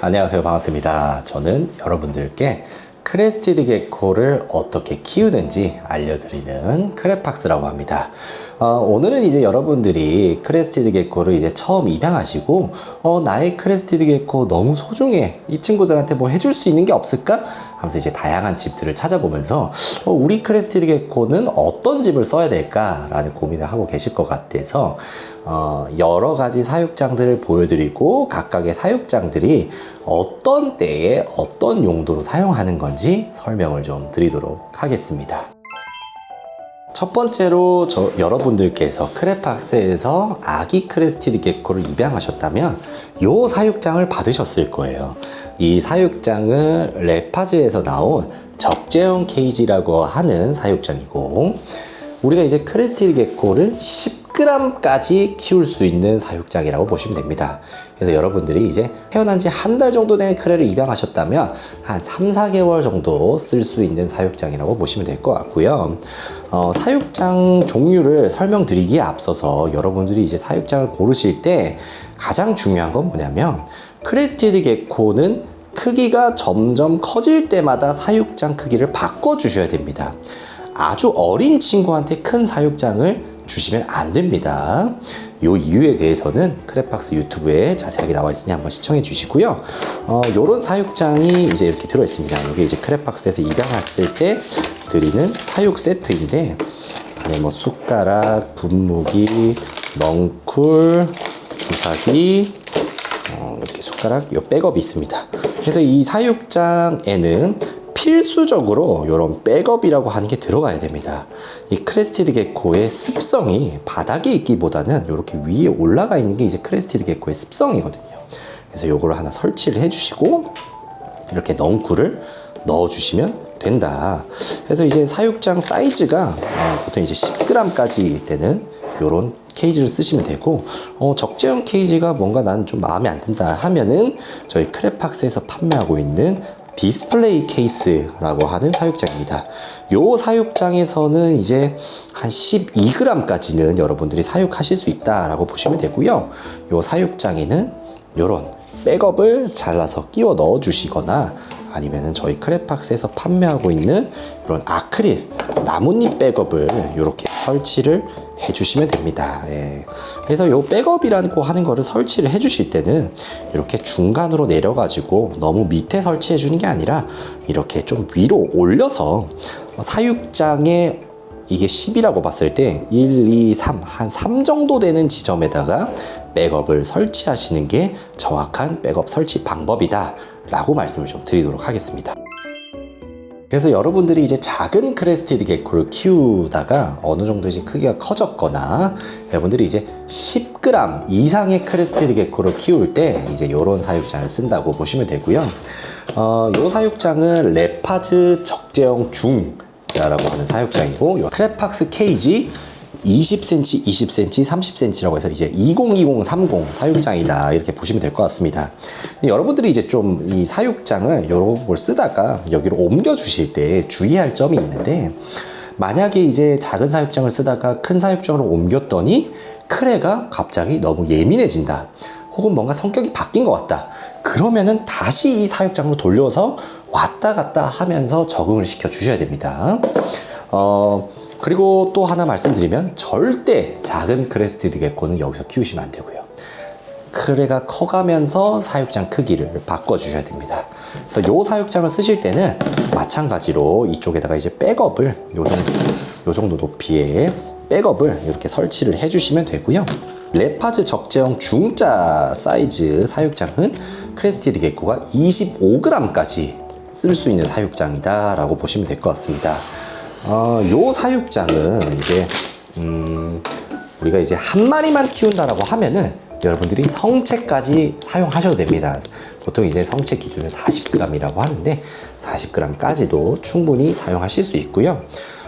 안녕하세요. 반갑습니다. 저는 여러분들께 크레스티드 게코를 어떻게 키우는지 알려드리는 크레팍스라고 합니다. 어, 오늘은 이제 여러분들이 크레스티드 게코를 이제 처음 입양하시고, 어, 나의 크레스티드 게코 너무 소중해. 이 친구들한테 뭐 해줄 수 있는 게 없을까? 하면서 이제 다양한 집들을 찾아보면서, 어, 우리 크레스티드 게코는 어떤 집을 써야 될까라는 고민을 하고 계실 것 같아서, 어, 여러 가지 사육장들을 보여드리고, 각각의 사육장들이 어떤 때에 어떤 용도로 사용하는 건지 설명을 좀 드리도록 하겠습니다. 첫 번째로 저 여러분들께서 크레팍스에서 아기 크레스티드 게코를 입양하셨다면 요 사육장을 받으셨을 거예요. 이 사육장은 레파즈에서 나온 적재형 케이지라고 하는 사육장이고 우리가 이제 크레스티드 게코를 10g까지 키울 수 있는 사육장이라고 보시면 됩니다. 그래서 여러분들이 이제 태어난 지 한 달 정도 된 크레를 입양하셨다면 한 3, 4개월 정도 쓸 수 있는 사육장이라고 보시면 될 것 같고요. 어, 사육장 종류를 설명드리기에 앞서서 여러분들이 이제 사육장을 고르실 때 가장 중요한 건 뭐냐면 크레스티드 게코는 크기가 점점 커질 때마다 사육장 크기를 바꿔 주셔야 됩니다. 아주 어린 친구한테 큰 사육장을 주시면 안 됩니다. 요 이유에 대해서는 크레팍스 유튜브에 자세하게 나와 있으니 한번 시청해 주시고요. 어, 요런 사육장이 이제 이렇게 들어 있습니다. 여기 이제 크레팍스에서 입양했을 때 드리는 사육 세트인데 안에 뭐 숟가락, 분무기, 넝쿨, 주사기, 어, 이렇게 숟가락, 요 백업이 있습니다. 그래서 이 사육장에는 필수적으로 이런 백업이라고 하는 게 들어가야 됩니다. 이 크레스티드 게코의 습성이 바닥에 있기보다는 이렇게 위에 올라가 있는 게 이제 크레스티드 게코의 습성이거든요. 그래서 이거를 하나 설치를 해주시고 이렇게 넝쿨을 넣어주시면 된다. 그래서 이제 사육장 사이즈가 어, 보통 이제 10g까지일 때는 이런 케이지를 쓰시면 되고 어, 적재형 케이지가 뭔가 나는 좀 마음에 안 든다 하면은 저희 크레팍스에서 판매하고 있는 디스플레이 케이스라고 하는 사육장입니다. 요 사육장에서는 이제 한 12g까지는 여러분들이 사육하실 수 있다라고 보시면 되고요. 요 사육장에는 요런 백업을 잘라서 끼워 넣어 주시거나 아니면은 저희 크레팍스에서 판매하고 있는 이런 아크릴 나뭇잎 백업을 이렇게 설치를 해주시면 됩니다. 예. 그래서 요 백업이라고 하는 거를 설치를 해주실 때는 이렇게 중간으로 내려가지고 너무 밑에 설치해 주는 게 아니라 이렇게 좀 위로 올려서 사육장에 이게 10이라고 봤을 때 1, 2, 3, 한 3 정도 되는 지점에다가 백업을 설치하시는 게 정확한 백업 설치 방법이다 라고 말씀을 좀 드리도록 하겠습니다. 그래서 여러분들이 이제 작은 크레스티드 게코를 키우다가 어느 정도 이제 크기가 커졌거나 여러분들이 이제 10g 이상의 크레스티드 게코를 키울 때 이제 이런 사육장을 쓴다고 보시면 되고요. 어, 요 사육장은 레파즈 적재형 중 자라고 하는 사육장이고 요 크레팍스 케이지 20cm, 20cm, 30cm라고 해서 이제 2020, 30 사육장이다 이렇게 보시면 될 것 같습니다. 여러분들이 이제 좀 이 사육장을 여러 걸 쓰다가 여기로 옮겨 주실 때 주의할 점이 있는데 만약에 이제 작은 사육장을 쓰다가 큰 사육장으로 옮겼더니 크레가 갑자기 너무 예민해진다. 혹은 뭔가 성격이 바뀐 것 같다. 그러면은 다시 이 사육장으로 돌려서 왔다 갔다 하면서 적응을 시켜 주셔야 됩니다. 어, 그리고 또 하나 말씀드리면 절대 작은 크레스티드 게코는 여기서 키우시면 안 되고요. 크레가 커가면서 사육장 크기를 바꿔주셔야 됩니다. 그래서 요 사육장을 쓰실 때는 마찬가지로 이쪽에다가 이제 백업을 요 정도, 요 정도 높이의 백업을 이렇게 설치를 해주시면 되고요. 레파즈 적재형 중자 사이즈 사육장은 크레스티드 게코가 25g까지 쓸 수 있는 사육장이다라고 보시면 될 것 같습니다. 어, 요 사육장은 이제 음, 우리가 이제 한 마리만 키운다라고 하면은 여러분들이 성체까지 사용하셔도 됩니다. 보통 이제 성체 기준은 40g이라고 하는데 40g까지도 충분히 사용하실 수 있고요.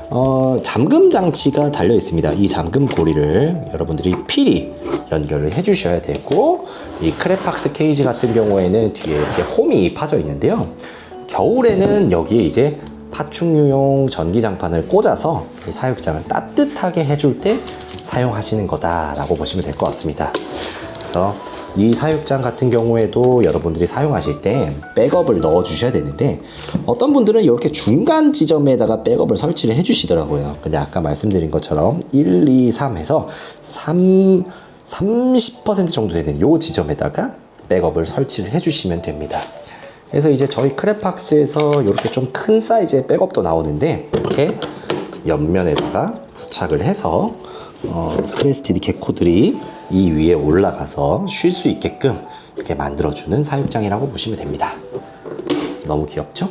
어, 잠금 장치가 달려 있습니다. 이 잠금 고리를 여러분들이 필히 연결을 해 주셔야 되고 이 크레팍스 케이지 같은 경우에는 뒤에 이렇게 홈이 파져 있는데요. 겨울에는 여기에 이제 파충류용 전기장판을 꽂아서 이 사육장을 따뜻하게 해줄 때 사용하시는 거다라고 보시면 될 것 같습니다. 그래서 이 사육장 같은 경우에도 여러분들이 사용하실 때 백업을 넣어 주셔야 되는데 어떤 분들은 이렇게 중간 지점에다가 백업을 설치를 해 주시더라고요. 근데 아까 말씀드린 것처럼 1, 2, 3 해서 3 30% 정도 되는 요 지점에다가 백업을 설치를 해 주시면 됩니다. 그래서 이제 저희 크랩박스에서 이렇게 좀 큰 사이즈의 백업도 나오는데 이렇게 옆면에다가 부착을 해서 어, 크레스티드 개코들이 이 위에 올라가서 쉴 수 있게끔 이렇게 만들어주는 사육장이라고 보시면 됩니다. 너무 귀엽죠?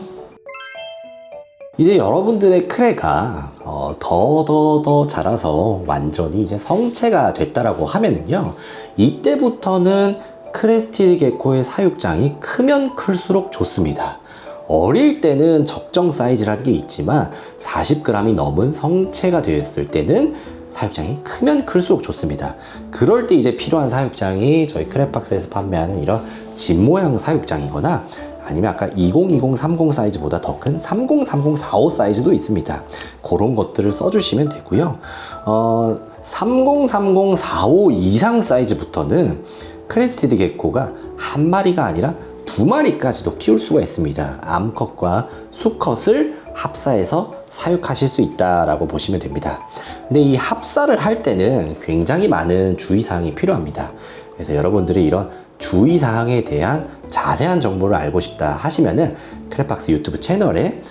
이제 여러분들의 크레가 어, 더더더 자라서 완전히 이제 성체가 됐다라고 하면은요 이때부터는 크레스티드 게코의 사육장이 크면 클수록 좋습니다. 어릴 때는 적정 사이즈라는 게 있지만 40g이 넘은 성체가 되었을 때는 사육장이 크면 클수록 좋습니다. 그럴 때 이제 필요한 사육장이 저희 크랩박스에서 판매하는 이런 집 모양 사육장이거나 아니면 아까 2020, 30 사이즈보다 더 큰 30, 30, 45 사이즈도 있습니다. 그런 것들을 써주시면 되고요. 어, 30, 30, 45 이상 사이즈부터는 크레스티드 게코가 한 마리가 아니라 두 마리까지도 키울 수가 있습니다. 암컷과 수컷을 합사해서 사육하실 수 있다라고 보시면 됩니다. 근데 이 합사를 할 때는 굉장히 많은 주의사항이 필요합니다. 그래서 여러분들이 이런 주의사항에 대한 자세한 정보를 알고 싶다 하시면은 크랩박스 유튜브 채널에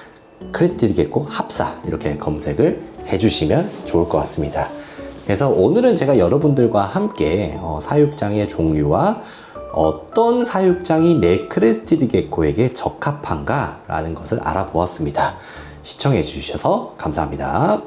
크리스티드 게코 합사 이렇게 검색을 해주시면 좋을 것 같습니다. 그래서 오늘은 제가 여러분들과 함께 어, 사육장의 종류와 어떤 사육장이 내 크레스티드 게코에게 적합한가 라는 것을 알아보았습니다. 시청해 주셔서 감사합니다.